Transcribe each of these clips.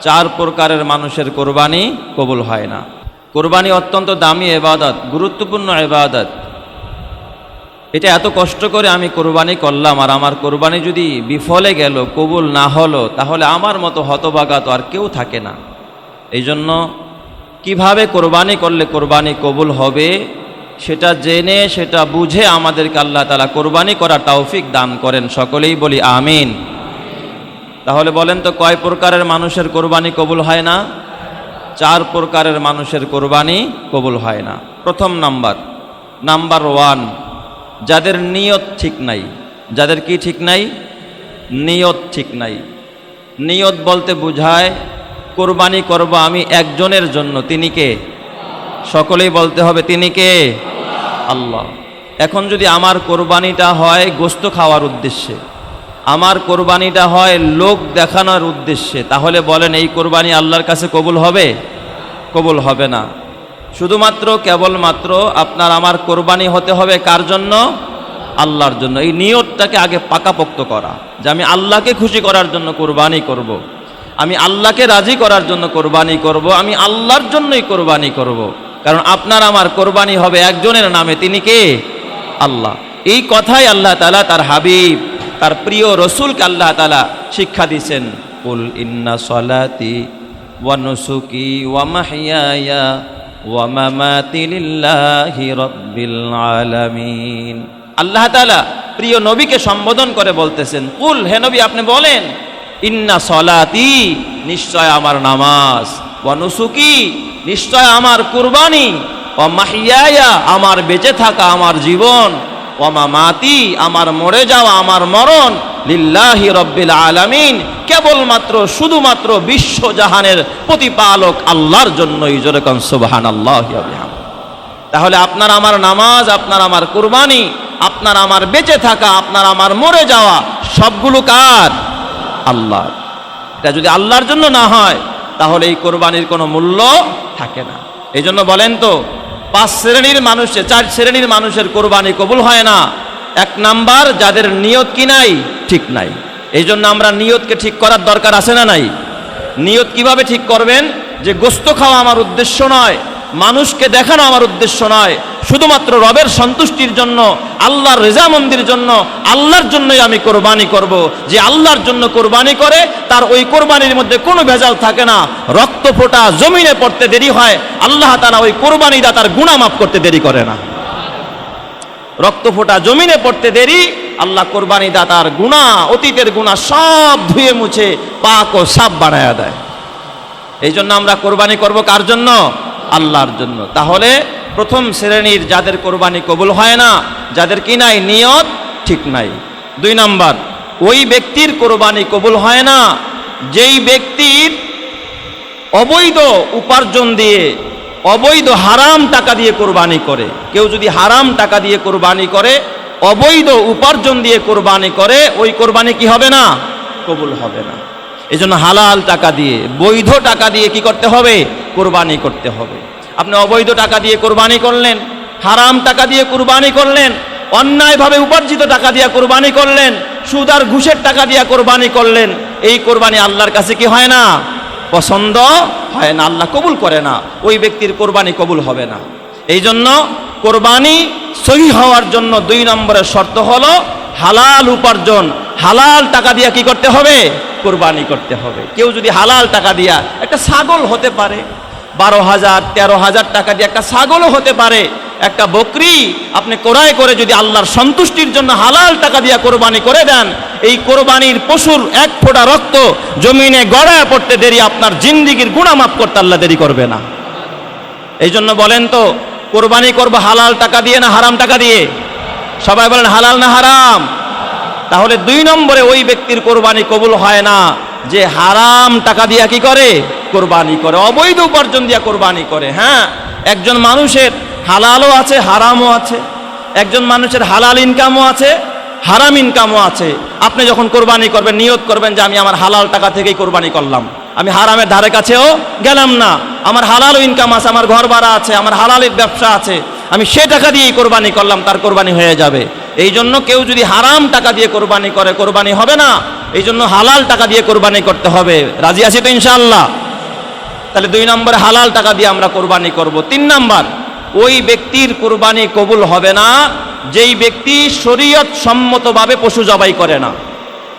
চার প্রকারের মানুষের কোরবানি কবুল হয় না। কোরবানি অত্যন্ত দামি এবাদত গুরুত্বপূর্ণ এবাদত এটা এত কষ্ট করে আমি কোরবানি করলাম আর আমার কোরবানি যদি বিফলে গেল, কবুল না হলো, তাহলে আমার মতো হতবাগা তো আর কেউ থাকে না। এই জন্য কীভাবে কোরবানি করলে কোরবানি কবুল হবে, সেটা জেনে, সেটা বুঝে আমাদেরকে আল্লাহ তালা কোরবানি করা তৌফিক দান করেন। সকলেই বলি আমিন। তাহলে বলেন তো, কয় প্রকারের মানুষের কোরবানি কবুল হয় না? চার প্রকারের মানুষের কোরবানি কবুল হয় না। প্রথম নাম্বার নাম্বার ওয়ান, যাদের নিয়ত ঠিক নাই। যাদের কি ঠিক নাই? নিয়ত ঠিক নাই। নিয়ত বলতে বোঝায়, কোরবানি করব আমি একজনের জন্য। তিনি কে? সকলেই বলতে হবে, তিনি কে? আল্লাহ। এখন যদি আমার কোরবানিটা হয় গোস্ত খাওয়ার উদ্দেশ্যে আমার কোরবানিটা হয় লোক দেখানোর উদ্দেশ্যে। তাহলে বলেন, এই কোরবানি আল্লাহর কাছে কবুল হবে? কবুল হবে না। শুধুমাত্র, কেবলমাত্র আপনার আমার কোরবানি হতে হবে কার জন্য? আল্লাহর জন্য। এই নিয়তটাকে আগে পাকাপোক্ত করা। যে আমি আল্লাহকে খুশি করার জন্য কোরবানি করব। আমি আল্লাহকে রাজি করার জন্য কোরবানি করব। আমি আল্লাহর জন্যই কোরবানি করব। কারণ আপনার আমার কোরবানি হবে একজনের নামে, তিনি কে? আল্লাহ। এই কথাই আল্লাহ তালা তার হাবিব তার প্রিয় রসুলকে আল্লাহ তালা শিক্ষা দিছেন কুল ইন্না সলাতি ওয়া নুসুকি ওয়া মাহিয়ায়া ওয়া মামাতি লিল্লাহি রাব্বিল আলামিন। আল্লাহ তাআলা প্রিয় নবীকে সম্বোধন করে বলতেছেন, কুল, হে নবী, আপনি বলেন, ইন্না সলাতি, নিশ্চয় আমার নামাজ, ওয়া নুসুকি, নিশ্চয় আমার কুরবানি ও মাহিয়ায়া, আমার বেঁচে থাকা, আমার জীবন। ওমা মাতি, আমার মরে যাওয়া আমার মরণ, লিল্লাহি রব্বিল আলামিন। কেবলমাত্র, শুধুমাত্র বিশ্বজাহানের প্রতিপালক আল্লাহর জন্যই যেরকম সুবহান আল্লাহ তাহলে আপনার আমার নামাজ, আপনার আমার কুরবানি, আপনার আমার বেঁচে থাকা, আপনার আমার মরে যাওয়া, সবগুলো কার? আল্লাহ। এটা যদি আল্লাহর জন্য না হয়, তাহলে এই কোরবানির কোনো মূল্য থাকে না। এই জন্য বলেন তো পাঁচ শ্রেণির মানুষের চার শ্রেণির মানুষের কোরবানি কবুল হয় না। এক নাম্বার, যাদের নিয়ত কি নাই? ঠিক নাই। এই জন্য আমরা নিয়তকে ঠিক করার দরকার আছে না নাই? নিয়ত কীভাবে ঠিক করবেন? যে গোস্ত খাওয়া আমার উদ্দেশ্য নয়, মানুষকে দেখানো আমার উদ্দেশ্য নয় শুধুমাত্র রবের সন্তুষ্টির জন্য, আল্লাহর রেজামন্দির জন্য, আল্লাহর জন্যই আমি কোরবানি করব। যে আল্লাহর জন্য কোরবানি করে, তার ওই কোরবানির মধ্যে কোনো ভেজাল থাকে না। রক্ত ফোটা জমিনে পড়তে দেরি হয়, আল্লাহ তারা ওই কোরবানিটা তার গুণা মাফ করতে দেরি করে না। রক্ত ফোটা জমিনে পড়তে দেরি, আল্লাহ কোরবানি দাতার গুণা অতীতের গুণা সব ধুয়ে মুছে, পাক ও সাপ বানায়া দেয়। এই জন্য আমরা কোরবানি করব কার জন্য? আল্লাহর জন্য। তাহলে প্রথম শ্রেণির যাদের কোরবানি কবুল হয় না, যাদের কি নাই, নিয়ত ঠিক নাই। দুই নাম্বার, ওই ব্যক্তির কোরবানি কবুল হয় না, যেই ব্যক্তির অবৈধ উপার্জন দিয়ে অবৈধ হারাম টাকা দিয়ে কোরবানি করে। কেউ যদি হারাম টাকা দিয়ে কোরবানি করে, অবৈধ উপার্জন দিয়ে কোরবানি করে, ওই কোরবানি কি হবে না? কবুল হবে না। এই জন্য হালাল টাকা দিয়ে, বৈধ টাকা দিয়ে কি করতে হবে? কোরবানি করতে হবে। আপনি অবৈধ টাকা দিয়ে কোরবানি করলেন, হারাম টাকা দিয়ে কোরবানি করলেন, অন্যায়ভাবে উপার্জিত টাকা দিয়ে কোরবানি করলেন, সুদ আর ঘুষের টাকা দিয়ে কোরবানি করলেন, এই কোরবানি আল্লাহর কাছে কি হয় না? পছন্দ হয় না, আল্লাহ কবুল করে না, ওই ব্যক্তির কোরবানি কবুল হবে না। এই জন্য কোরবানি সহি হওয়ার জন্য দুই নম্বরের শর্ত হলো হালাল উপার্জন। হালাল টাকা দিয়ে কি করতে হবে? কোরবানি করতে হবে। কেউ যদি হালাল টাকা দিয়া একটা ছাগল হতে পারে বারো হাজার তেরো হাজার টাকা দিয়ে একটা ছাগলও হতে পারে, একটা বকরি। আপনি কোরআয় করে যদি আল্লাহর সন্তুষ্টির জন্য হালাল টাকা দিয়া কোরবানি করে দেন, এই কোরবানির পশুর এক ফোঁটা রক্ত জমিনে গড়ায় পড়তে দেরি, আপনার জিন্দিগির গুণামাপ করতে আল্লাহ দেরি করবে না। এই জন্য বলেন তো, কোরবানি করব হালাল টাকা দিয়ে না হারাম টাকা দিয়ে? সবাই বলেন, হালাল না হারাম? তাহলে দুই নম্বরে ওই ব্যক্তির কোরবানি কবুল হয় না, যে হারাম টাকা দিয়া কি করে? কোরবানি করে, অবৈধ উপার্জন দিয়া কোরবানি করে হ্যাঁ? একজন মানুষের হালালও আছে, হারামও আছে। একজন মানুষের হালাল ইনকামও আছে, হারাম ইনকামও আছে। আপনি যখন কোরবানি করবেন, নিয়ত করবেন যে আমি আমার হালাল টাকা থেকেই কোরবানি করলাম। আমি হারামের ধারে কাছেও গেলাম না। আমার হালাল ইনকাম আছে, আমার ঘর ভাড়া আছে, আমার হালালের ব্যবসা আছে। আমি সে টাকা দিয়েই কোরবানি করলাম, তার কোরবানি হয়ে যাবে। এই জন্য কেউ যদি হারাম টাকা দিয়ে কোরবানি করে, কোরবানি হবে না। এই জন্য হালাল টাকা দিয়ে কোরবানি করতে হবে। রাজি আছি তো ইনশাআল্লাহ? তাহলে দুই নম্বরে হালাল টাকা দিয়ে আমরা কোরবানি করব। তিন নম্বর, ওই ব্যক্তির কোরবানি কবুল হবে না, যেই ব্যক্তি শরীয়ত সম্মতভাবে পশু জবাই করে না।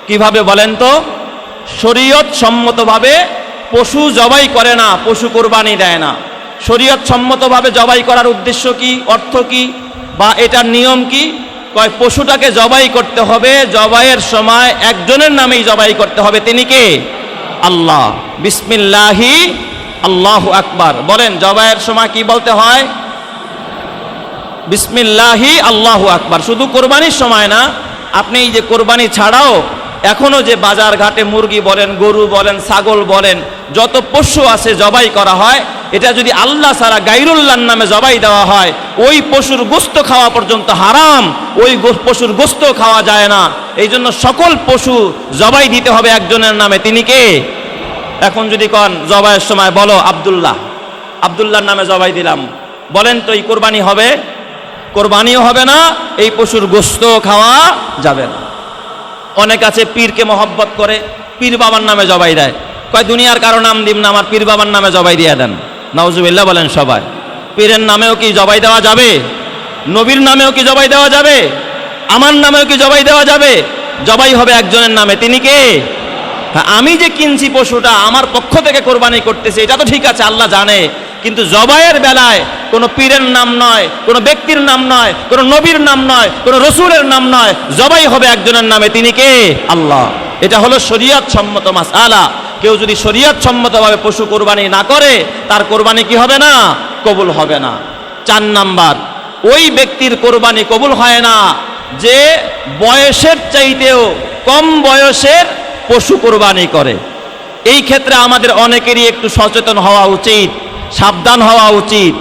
কীভাবে বলেন তো? শরীয়ত সম্মতভাবে পশু জবাই করে না, পশু কোরবানি দেয় না। শরীয়ত সম্মতভাবে জবাই করার উদ্দেশ্য কি, অর্থ কি, বা এটার নিয়ম কি? কয়, পশুটাকে জবাই করতে হবে, জবাইয়ের সময় একজনের নামেই জবাই করতে হবে। তিনি কে? আল্লাহ। বিসমিল্লাহি আল্লাহ আকবার। বলেন, জবাইয়ের সময় কি বলতে হয়? বিসমিল্লাহি, আল্লাহু আকবার। শুধু কোরবানির সময় না, আপনি এই যে কোরবানি ছাড়াও এখনও যে বাজার ঘাটে মুরগি বলেন, গরু বলেন, ছাগল বলেন, যত পশু আছে জবাই করা হয়, এটা যদি আল্লাহ ছাড়া গাইরুল্লাহর নামে জবাই দেওয়া হয়, ওই পশুর গোস্ত খাওয়া পর্যন্ত হারাম, ওই পশুর গোস্ত খাওয়া যায় না। এই জন্য সকল পশু জবাই দিতে হবে একজনের নামে। তিনি কে? এখন যদি কন, জবাইয়ের সময় বলো, আব্দুল্লাহ, আব্দুল্লাহর নামে জবাই দিলাম। বলেন তো, এই কোরবানি হবে? কোরবানিও হবে না, এই পশুর গোস্ত খাওয়া যাবে না। অনেক আছে পীরকে মহব্বত করে, পীর বাবার নামে জবাই দেয়। কয়, দুনিয়ার কারও নাম দিম না, আমার পীর বাবার নামে জবাই দিয়ে দেন। নওজুবিল্লাহ বলেন সবাই। পীরের নামেও কি জবাই দেওয়া যাবে? নবীর নামেও কি জবাই দেওয়া যাবে? আমার নামেও কি জবাই দেওয়া যাবে? জবাই হবে একজনের নামে। তিনি কে? আমি যে কিনছি পশুটা, আমার পক্ষ থেকে কোরবানি করতেছে, এটা তো ঠিক আছে, আল্লাহ জানে। কিন্তু জবাইয়ের বেলায় কোনো পীরের নাম নয়, কোনো ব্যক্তির নাম নয়, কোনো নবীর নাম নয়, কোনো রসুলের নাম নয়, জবাই হবে একজনের নামে। তিনি কে? আল্লাহ। এটা হলো শরীয়ত সম্মত মাসালা কেউ যদি শরীয়ত সম্মতভাবে পশু কোরবানি না করে, তার কোরবানি কি হবে না? কবুল হবে না। চার নাম্বার, ওই ব্যক্তির কোরবানি কবুল হয় না, যে বয়সের চাইতেও কম বয়সের পশু কোরবানি করে। এই ক্ষেত্রে আমাদের অনেকেরই একটু সচেতন হওয়া উচিত, সাবধান হওয়া উচিত।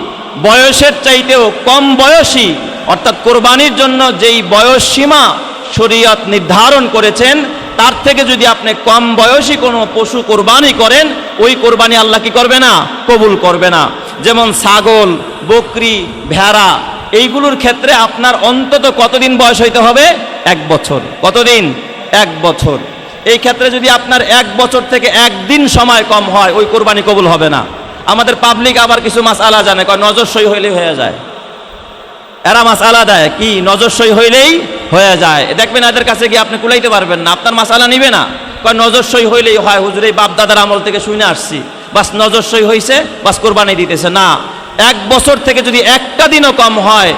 বয়সের চাইতেও কম বয়সী, অর্থাৎ কোরবানির জন্য যেই বয়স সীমা শরীয়ত নির্ধারণ করেছেন, তার থেকে যদি আপনি কম বয়সী কোনো পশু কোরবানি করেন, ওই কোরবানি আল্লাহ কি করবে না? কবুল করবে না। যেমন ছাগল, বকরি, ভেড়া, এইগুলোর ক্ষেত্রে আপনার অন্তত কতদিন বয়স হইতে হবে? এক বছর। কতদিন? এক বছর। এই ক্ষেত্রে যদি আপনার এক বছর থেকে একদিন সময় কম হয়, ওই কোরবানি কবুল হবে না। আমাদের পাবলিক আবার কিছু মাছ আলা জানে, কয় নজরসই হইলেই হয়ে যায়। এরা মাছ আলা দেয়, কি? নজরসই হইলেই হয়ে যায়। দেখবেন এদের কাছে গিয়ে আপনি কুলাইতে পারবেন না, আপনার মাসালা নিবে না। কয় নজরসই হইলেই হয়, হুজুর, এই বাপ দাদার আমল থেকে শুনে আসছি। বাস নজরসই হয়েছে বাস কোরবানি দিতেছে। না, এক বছর থেকে যদি একটা দিনও কম হয়,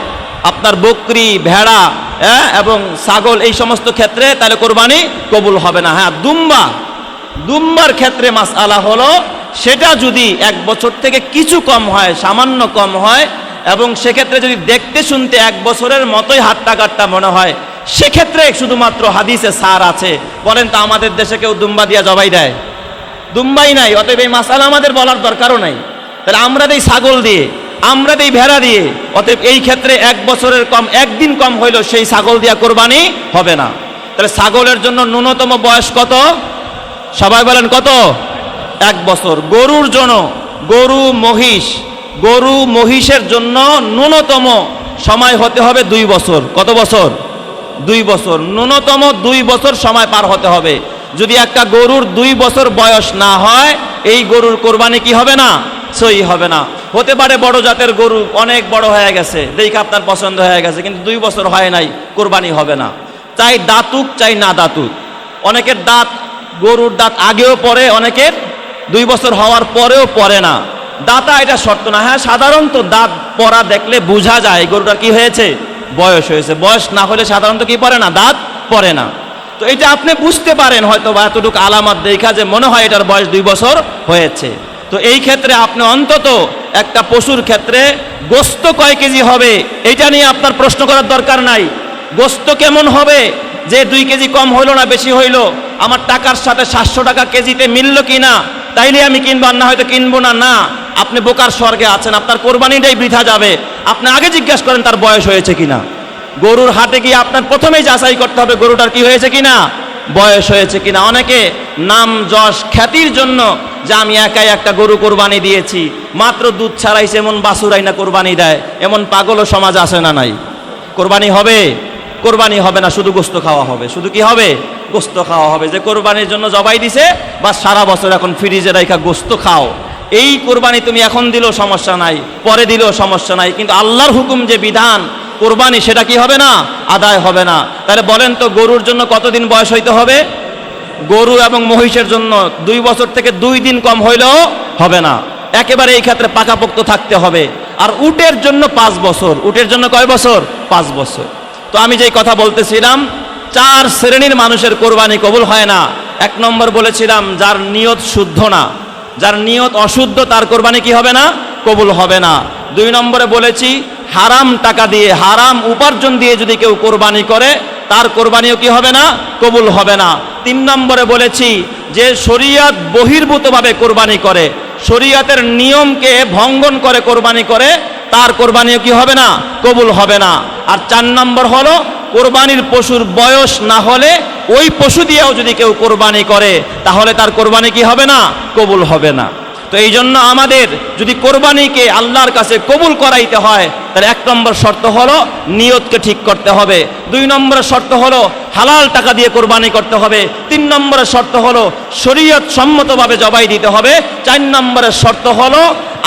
আপনার বকরি, ভেড়া হ্যাঁ এবং ছাগল এই সমস্ত ক্ষেত্রে তাহলে কোরবানি কবুল হবে না। হ্যাঁ দুম্বা। দুম্বার ক্ষেত্রে মাস আলা হলো, সেটা যদি এক বছর থেকে কিছু কম হয়, সামান্য কম হয়, এবং সেক্ষেত্রে যদি দেখতে শুনতে এক বছরের মতোই হাট্টা কাট্টা মনে হয়, সেক্ষেত্রে শুধুমাত্র হাদিসে সার আছে। বলেন তো, আমাদের দেশে কেউ দুম্বা দিয়া জবাই দেয়? দুম্বাই নাই, অতএব এই মাসালা আমাদের বলার দরকারও নাই। তাহলে আমরা দেই ছাগল দিয়ে। আমরা দেই ভেড়া দিয়ে, অতএব এই ক্ষেত্রে এক বছরের কম, একদিন কম হইল সেই ছাগল দিয়া কোরবানি হবে না। তাহলে ছাগলের জন্য ন্যূনতম বয়স কত? সবাই বলেন কত? এক বছর। গরুর জন্য, গরু মহিষ, গরু মহিষের জন্য ন্যূনতম সময় হতে হবে দুই বছর। কত বছর? দুই বছর। ন্যূনতম দুই বছর সময় পার হতে হবে। যদি একটা গরুর দুই বছর বয়স না হয়, এই গরুর কোরবানি কি হবে না? সই হবে না। হতে পারে বড় জাতের গরু, অনেক বড় হয়ে গেছে, দেখে আপনার পছন্দ হয়ে গেছে, কিন্তু দুই বছর হয় নাই, কোরবানি হবে না। চাই দাঁতুক, চাই না দাঁতুক। অনেকের দাঁত, গরুর দাঁত আগেও পরে, অনেকের দুই বছর হওয়ার পরেও পরে না। দাঁতা এটা শর্ত না হ্যাঁ সাধারণত দাঁত পরা দেখলে বোঝা যায় গরুটা কি হয়েছে? বয়স হয়েছে। বয়স না হলে সাধারণত কি পরে না? দাঁত পরে না। তো এটা আপনি বুঝতে পারেন হয়তো বা এতটুকু আলামত দেখা যে মনে হয় এটার বয়স দুই বছর হয়েছে। তো এই ক্ষেত্রে আপনি অন্তত একটা পশুর ক্ষেত্রে গোস্ত কয় কেজি হবে? এটা নিয়ে আপনার প্রশ্ন করার দরকার নাই। গোস্ত কেমন হবে? যে দুই কেজি কম হইল না বেশি হইল, আমার টাকার সাথে সাতশো টাকা কেজিতে মিলল কি না তাইলে আমি কিনবো না হয়তো কিনবো না না। আপনি বোকার স্বর্গে আছেন, আপনার কোরবানিটাই বৃথা যাবে। আপনি আগে জিজ্ঞাসা করেন তার বয়স হয়েছে কিনা। গরুর হাটে গিয়ে আপনার প্রথমেই যাচাই করতে হবে গরুটার কি হয়েছে কিনা। বয়স হয়েছে কিনা? অনেকে নাম যশ খ্যাতির জন্য যে আমি একাই একটা গরু কোরবানি দিয়েছি, মাত্র দুধ ছাড়াইছে এমন বাসুরাই না কোরবানি দেয়, এমন পাগলও সমাজ আসে না নাই? কোরবানি হবে? কোরবানি হবে না, শুধু গোস্ত খাওয়া হবে। শুধু কি হবে? গোস্ত খাওয়া হবে। যে কোরবানির জন্য জবাই দিছে বা সারা বছর এখন ফ্রিজে রাখা গোস্ত খাও। এই কোরবানি তুমি এখন দিলেও সমস্যা নাই, পরে দিলেও সমস্যা নাই, কিন্তু আল্লাহর হুকুম যে বিধান কোরবানি, সেটা কি হবে না? আদায় হবে না। তাহলে বলেন তো, গরুর জন্য কতদিন বয়স হইতে হবে? গরু এবং মহিষের জন্য দুই বছর থেকে দুই দিন কম হইলেও হবে না। একেবারে এই ক্ষেত্রে পাকাপোক্ত থাকতে হবে। আর উটের জন্য পাঁচ বছর। উটের জন্য কয় বছর? পাঁচ বছর। তো আমি যেই কথা বলতেছিলাম, চার শ্রেণির মানুষের কোরবানি কবুল হয় না। এক নম্বর বলেছিলাম, যার নিয়ত শুদ্ধ না, যার নিয়ত অশুদ্ধ, তার কোরবানি কি হবে না? কবুল হবে না। দুই নম্বরে বলেছি হারাম টাকা দিয়ে, হারাম উপার্জন দিয়ে যদি কেউ কোরবানি করে, তার কোরবানিও কি হবে না? কবুল হবে না। তিন নম্বরে বলেছি যে শরিয়াত বহির্ভূতভাবে কোরবানি করে, শরিয়াতের নিয়মকে ভঙ্গন করে কোরবানি করে, তার কোরবানিও কি হবে না? কবুল হবে না। আর চার নম্বর হলো, কোরবানির পশুর বয়স না হলে ওই পশু দিয়েও যদি কেউ কোরবানি করে, তাহলে তার কোরবানি কি হবে না? কবুল হবে না। তো এই জন্য আমাদের যদি কোরবানিকে আল্লাহর কাছে কবুল করাইতে হয় তাহলে এক নম্বর শর্ত হলো নিয়তকে ঠিক করতে হবে। দুই নম্বরের শর্ত হলো হালাল টাকা দিয়ে কোরবানি করতে হবে। তিন নম্বরের শর্ত হলো শরীয়ত সম্মতভাবে জবাই দিতে হবে। চার নম্বরের শর্ত হলো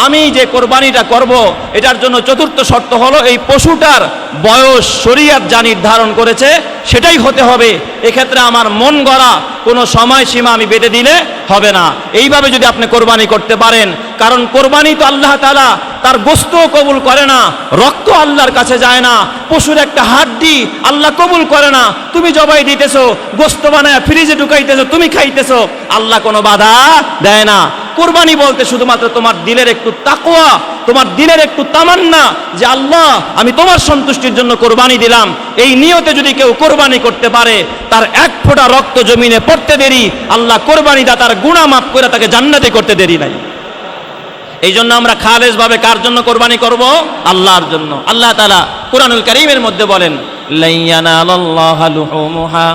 আমি যে কোরবানিটা করব, এটার জন্য চতুর্থ শর্ত হলো এই পশুটার বয়স শরীয়ত যা নির্ধারণ করেছে, সেটাই হতে হবে। এক্ষেত্রে আমার মন গড়া কোনো সময়সীমা আমি বেঁধে দিলে হবে না। এইভাবে যদি আপনি কোরবানি করতে পারেন, কারণ কোরবানি তো আল্লাহ তালা তার গোস্ত কবুল করে না, রক্ত আল্লাহর কাছে যায় না, পশুর একটা হাড্ডি আল্লাহ কবুল করে না। তুমি জবাই দিতেছো গোস্ত বানায় ফ্রিজে ঢুকাইতেছো, তুমি খাইতেছো, আল্লাহ কোনো বাধা দেয় না। কোরবানি বলতে শুধুমাত্র তোমার দিলের একটু তাকোয়া তোমার দিলের একটু তামান্না যে আল্লাহ, আমি তোমার সন্তুষ্টির জন্য কোরবানি দিলাম। এই নিয়তে যদি কেউ কোরবানি করতে পারে, তার এক ফোঁটা রক্ত জমিনে পড়তে দেরি, আল্লাহ কোরবানি দা তার গুণা মাফ করে তাকে জান্নাতে করতে দেরি নাই। এই জন্য আমরা খালেজ ভাবে কার জন্য কোরবানি করব? আল্লাহর জন্য। আল্লাহ তালা কোরআনুল করিমের মধ্যে বলেন লাইয়ানালাল্লাহা লুহুমুহা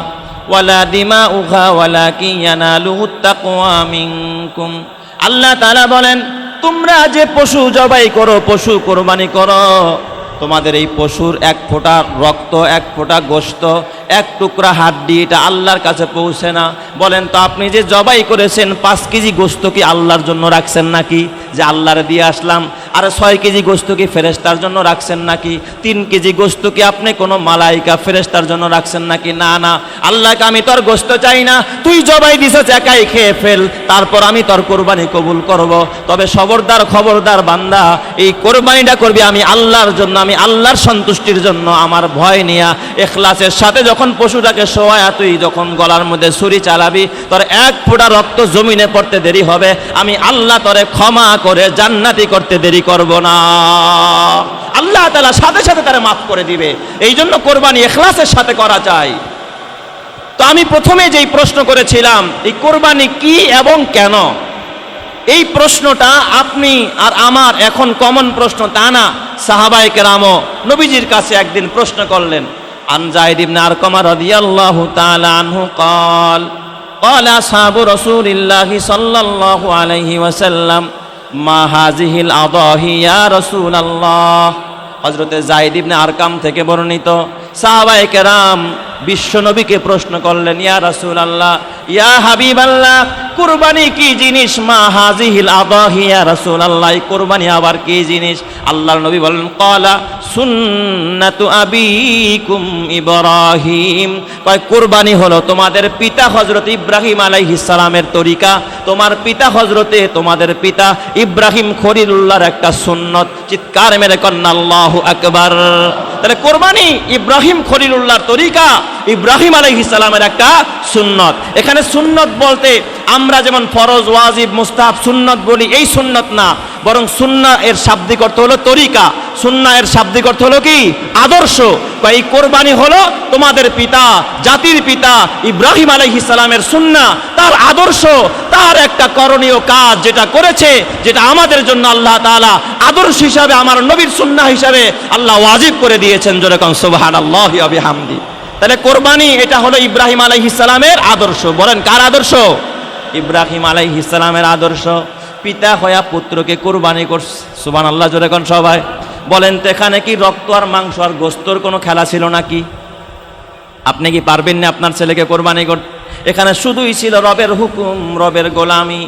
ওয়ালা দিমাউহা ওয়ালাকিন ইয়ানালুহুত তাকওয়া মিনকুম। আল্লাহ তালা বলেন, তোমরা যে পশু জবাই করো, পশু কোরবানি করো, তোমাদের এই পশুর এক ফোঁটা রক্ত, এক ফোঁটা গোস্ত এক টুকরা হাড্ডি, এটা আল্লাহর কাছে পৌঁছে না। বলেন, তো আপনি যে জবাই করেছেন, পাঁচ কেজি গোস্ত কি আল্লাহর জন্য রাখছেন নাকি? যে আল্লাহরে দিয়ে আসলাম আর ছয় কেজি গোস্ত কি ফেরেস্তার জন্য রাখছেন নাকি? তিন কেজি গোস্ত কি আপনি কোনো মালাইকা ফেরেস্তার জন্য রাখছেন নাকি? না না। আল্লাহকে আমি তোর গোস্ত চাই না। তুই জবাই দিছিস, একাই খেয়ে ফেল। তারপর আমি তোর কোরবানি কবুল করব। তবে সবরদার, খবরদার বান্দা, এই কোরবানিটা করবি আমি আল্লাহর জন্য, আমি আল্লাহর সন্তুষ্টির জন্য। আমার ভয় নিয়া এখলাসের সাথে যখন পশুটাকে শোয়া, তুই যখন গলার মধ্যে ছুরি চালাবি, তোর এক ফোঁটা রক্ত জমিনে পড়তে দেরি হবে। আমি আল্লাহ তোরে ক্ষমা করে জান্নাতি করতে দেরি করব না আল্লাহ তালা সাথে সাথে তারা মাফ করে দিবে এই জন্য কোরবানি এখলাসের সাথে করা চাই তো আমি প্রথমে যেই প্রশ্ন করেছিলাম এই কোরবানি কি এবং কেন এই প্রশ্নটা আপনি আর আমার এখন কমন প্রশ্ন তা না সাহাবাই কেরামও নবীজির কাছে একদিন প্রশ্ন করলেন আন জাহিদ ইবনে আরকামা রাদিয়াল্লাহু তাআলা আনহু قال قال أصحاب رسول الله صلى الله عليه وسلم মাহাজিহিল আদহিয়া রসুল আল্লাহ হজরতে জাইদিবনে আরকাম থেকে বর্ণিত সাহাবায়ে কেরাম বিশ্ব নবীকে প্রশ্ন করলেন, ইয়া রাসুল আল্লাহ ইয়া হাবিব আল্লাহ কুরবানি কি জিনিস? মা হাজিহিল আদাহি, ইয়া রাসূল আল্লাহ কুরবানি আবার কি জিনিস? আল্লাহর নবী বলেন ক্বালা সুন্নাতু আবিকুম ইব্রাহিম। কয়, কুরবানি হলো তোমাদের পিতা হযরত ইব্রাহিম আলাইহিস সালামের তরিকা। তোমার পিতা হযরতে তোমাদের পিতা ইব্রাহিম খলিলুল্লাহর একটা সুন্নত। চিৎকার মেরে কন্না, আল্লাহু আকবার। তাহলে কোরবানি ইব্রাহিম খলিলুল্লাহর তরিকা, ইব্রাহিম আলহিসালামের সালামের একটা সুন্নত। এখানে সুন্নত বলতে আমরা যেমন ফরজ, ওয়াজিব মুস্তাফ সুন্নত বলি, এই সুন্নত না। বরং সুন্না এর শাব্দিক অর্থ হলো তরিকা। সুন্না এর শাব্দিক অর্থ হলো কি? আদর্শ। এই কোরবানি হলো তোমাদের পিতা, জাতির পিতা ইব্রাহিম সালামের সুন্না। তার আদর্শ, তার একটা করণীয় কাজ যেটা করেছে, যেটা আমাদের জন্য আল্লাহ তাআলা আদর্শ হিসাবে, আমার নবীর সুন্না হিসাবে আল্লাহ ওয়াজিব করে দিয়েছেন। যেরকম সুবহানাল্লাহি ওয়া বিহামদি। তাহলে কোরবানি এটা হলো ইব্রাহিম সালামের আদর্শ। বলেন, কার আদর্শ? ইব্রাহিম সালামের আদর্শ। পিতা হয়া পুত্রকে কোরবানি করছে। সুবান আল্লাহ জোরে কোন সবাই। বলেন, তো এখানে কি রক্ত আর মাংস আর গোস্তর কোনো খেলা ছিল নাকি? আপনি কি পারবেন না আপনার ছেলেকে কোরবানি করতে এখানে শুধুই ছিল রবের হুকুম, রবের গোলামি।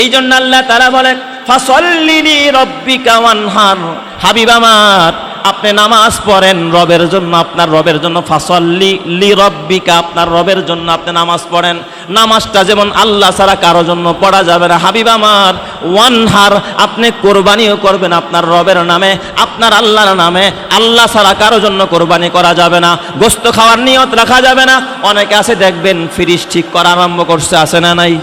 এই জন্য আল্লাহ তারা বলেন, ফাসল্লিনি রব্বিকা ওয়ানহার, হাবিব আমার। আপনি নামাজ পড়েন, রবের জন্য আপনার রবের জন্য, ফাসল্লি লি রব্বিকা, আপনার রবের জন্য আপনি নামাজ পড়েন। নামাজটা যেমন আল্লাহ ছাড়া কারও জন্য পড়া যাবে না। হাবিব আমার ওয়ানহার আপনি কোরবানিও করবেন আপনার রবের নামে, আপনার আল্লাহর নামে। আল্লাহ ছাড়া কারও জন্য কোরবানি করা যাবে না। গোস্ত খাওয়ার নিয়ত রাখা যাবে না। অনেকে আছে, দেখবেন ফ্রিজ ঠিক করা আরম্ভ করছে, আছে না নাই?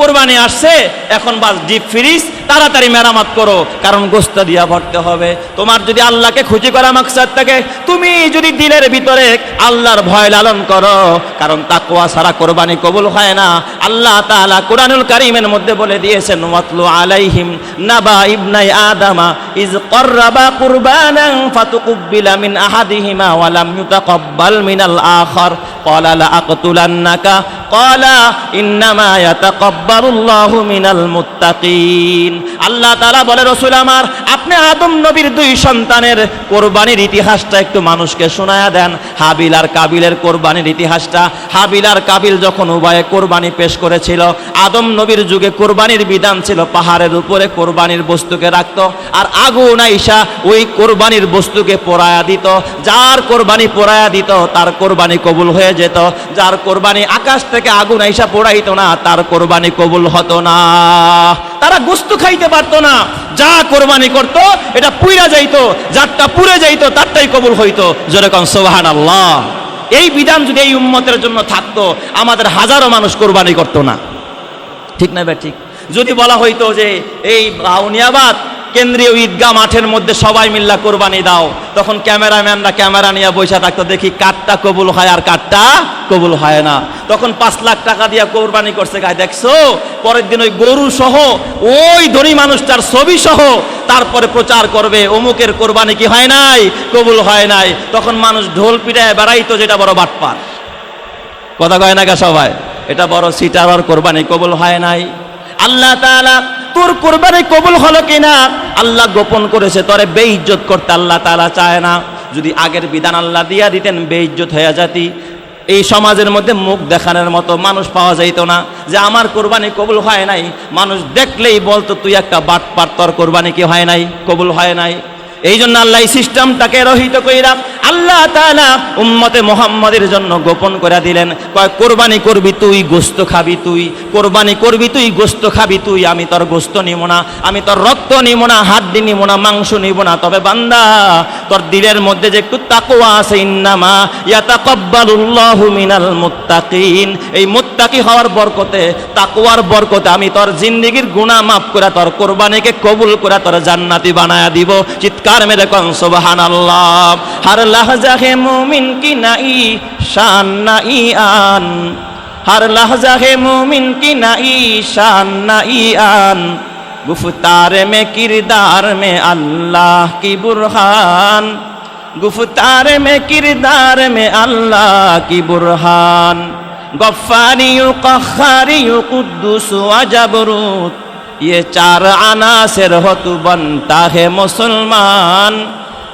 কোরবানি আসছে, এখন বাস ডিপ ফ্রিজ তাড়াতাড়ি মেরামত করো, কারণ গোস্তা দিয়া ভরতে হবে। তোমার যদি আল্লাহকে খুশি করা মাকসাদ থাকে, তুমি যদি দিলের ভিতরে আল্লাহর ভয় লালন করো, কারণ তাকুয়া সারা কোরবানি কবুল হয় না। আল্লাহ তালা কোরআনুল কারিমের মধ্যে বলে দিয়েছেন, ওয়াতলু আলাইহিম নাবা ইবনাই আদামা ইজ কর্রাবা কুরবানান ফাতুকুব্বিলা মিন আহাদিহিমা ওয়া লাম ইউতাকাব্বাল মিনাল আখার। ক্বালা, লা আকতুলান্নাকা। ক্বালা, ইন্নামা মিনাল মুত্তাকিন। আলামিন আল্লাহ তালা বলে, রসুল আমার, আপনি আদম নবীর দুই সন্তানের কোরবানির ইতিহাসটা একটু মানুষকে শোনায়া দেন। হাবিল আর কাবিলের কোরবানির ইতিহাসটা। হাবিল আর কাবিল যখন উভয়ে কোরবানি পেশ করেছিল, আদম নবীর যুগে কোরবানির বিধান ছিল পাহাড়ের উপরে কোরবানির বস্তুকে রাখত, আর আগুন আইসা ওই কোরবানির বস্তুকে পোড়ায়া দিত। যার কোরবানি পোড়ায়া দিত, তার কোরবানি কবুল হয়ে যেত। যার কোরবানি আকাশ থেকে আগুন আইসা পোড়াইত না, তার কোরবানি কবুল হতো না। তারা গোস্ত খাইতে পারতো না। যা কোরবানি করত, এটা পুইরা যাইতো যারটা পুড়ে যাইতো, তারটাই কবুল হইতো। যেরকম সোহান আল্লাহ এই বিধান যদি এই উম্মতের জন্য থাকতো, আমাদের হাজারো মানুষ কোরবানি করতো না। ঠিক না ভাই, ঠিক? যদি বলা হইতো যে, এই আউনিয়াবাদ কেন্দ্রীয় ঈদগাহ মাঠের মধ্যে সবাই মিল্লা কোরবানি দাও। তখন ক্যামেরাম্যানরা ক্যামেরা নিয়ে বসে থাকতো, দেখি কাঠটা কবুল হয় আর কাঠটা কবুল হয় না। তখন পাঁচ লাখ টাকা দিয়ে কোরবানি করছে গায়ে দেখছ? পরের দিন ওই গরু সহ, ওই ধনী মানুষটার ছবি সহ তারপরে প্রচার করবে, অমুকের কোরবানি কি হয় নাই? কবুল হয় নাই। তখন মানুষ ঢোল পিটায় বেড়াইতো, যেটা বড় বাটপার কথা কয় না গা সবাই? এটা বড় সিটার কোরবানি কবুল হয় নাই। আল্লাহ তাআলা তোর কোরবানি কবুল হলো কিনা? আল্লাহ গোপন করেছে, তরে বেইজ্জত করতে আল্লাহ তাআলা চায় না। যদি আগের বিধান আল্লাহ দিয়া দিতেন, বেইজ্জত হয়ে যাতি। এই সমাজের মধ্যে মুখ দেখানোর মতো মানুষ পাওয়া যাইত না। যে আমার কোরবানি কবুল হয় নাই, মানুষ দেখলেই বলতো, তুই একটা বাট পার তোর কোরবানি কি হয় নাই? কবুল হয় নাই? এই জন্য আল্লাহ এই সিস্টেমটাকে রহিত কইরা আল্লাহ তাআলা উম্মতে মোহাম্মদের জন্য গোপন করে দিলেন, কয়, কোরবানি করবি তুই, গোস্ত খাবি তুই, কোরবানি করবি তুই, গোস্ত খাবি তুই, আমি তোর গোস্ত নিব না, আমি তোর রক্ত নিব না, হাড্ডি নিব না, মাংস নিব না, তবে বান্দা, তোর দিলের মধ্যে যে একটু তাকওয়া আছে, ইন্নামা ইয়াতাকাব্বালুল্লাহু মিনাল মুত্তাকিন। এই মুত্তাকি হওয়ার বরকতে, তাকওয়ার বরকতে আমি তোর জিন্দেগীর গুনাহ মাফ করে তোর কোরবানিকে কবুল করে তোর জান্নাতি বানায়া দিব। চিৎকার মেরে কন, সুবহানাল্লাহ। হর لحظہ مومن کی نئی شان نئی آن ہر لحظہ مومن کی نئی شان نئی آن گفتار میں کردار میں اللہ کی برہان گفتار میں کردار میں اللہ کی برہان غفاری قخاری قدس و جبروت یہ چار عناصر ہو تو بنتا ہے مسلمان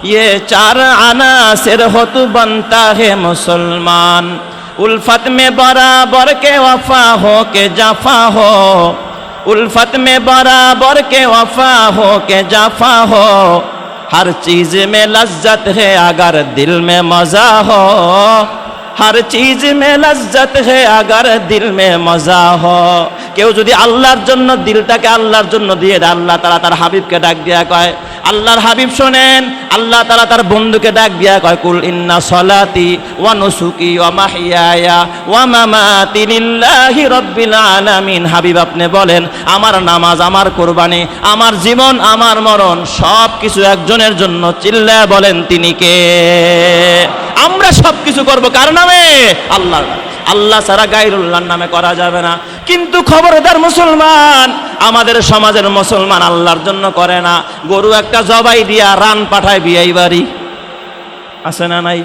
ये चार आना सिर हो तू बनता है मुसलमान। उल्फत में बराबर के वफा हो के जाफा हो। उल्फत में बराबर के वफा हो के जाफा हो। हर चीज़ में लज्जत है अगर दिल में मज़ा हो। हर चीज़ में लज्जत है अगर दिल में मज़ा हो। কেউ যদি আল্লাহর জন্য দিলটাকে আল্লাহর জন্য দিয়ে দেয়, আল্লাহ তারা তার হাবিবকে ডাক দিয়া কয়, আল্লাহর হাবিব শোনেন, আল্লাহ তারা তার বন্ধুকে ডাক দিয়া কয়, কুল ইন্না সলাতি ওয়া নুসুকি ওয়া মাহিয়ায়া ওয়া মামাতি লিল্লাহি রাব্বিল আলামিন। হাবিব আপনি বলেন, আমার নামাজ, আমার কোরবানি, আমার জীবন, আমার মরণ সব কিছু একজনের জন্য। চিল্লা বলেন, তিনি কে? আমরা সব কিছু করব কার নামে? আল্লাহর আল্লাহ ছাড়া গাইরুল্লাহর নামে করা যাবে না। কিন্তু খবরদার মুসলমান, আমাদের সমাজের মুসলমান আল্লাহর জন্য করে না। গরু একটা জবাই দিয়া রান পাঠায় বিয়াই বাড়ি। আছে না নাই?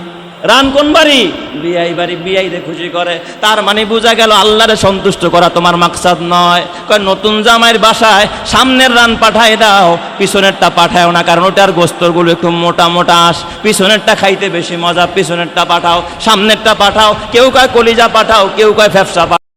রান কোন বাড়ি? বিয়াই বাড়ি, বিয়াইরে খুশি করে। তার মানে বোঝা গেল আল্লাহরে সন্তুষ্ট করা তোমার মাকসাদ নয়। কয়, নতুন জামাইয়ের বাসায় সামনের রান পাঠায় দাও, পিছনেরটা পাঠাও না, কারণ ওটার গোস্তরগুলো একটু মোটা মোটা আস পিছনেরটা খাইতে বেশি মজা, পিছনেরটা পাঠাও, সামনেরটা পাঠাও। কেউ কয় কলিজা পাঠাও, কেউ কয় ফ্যাপসা পাঠাও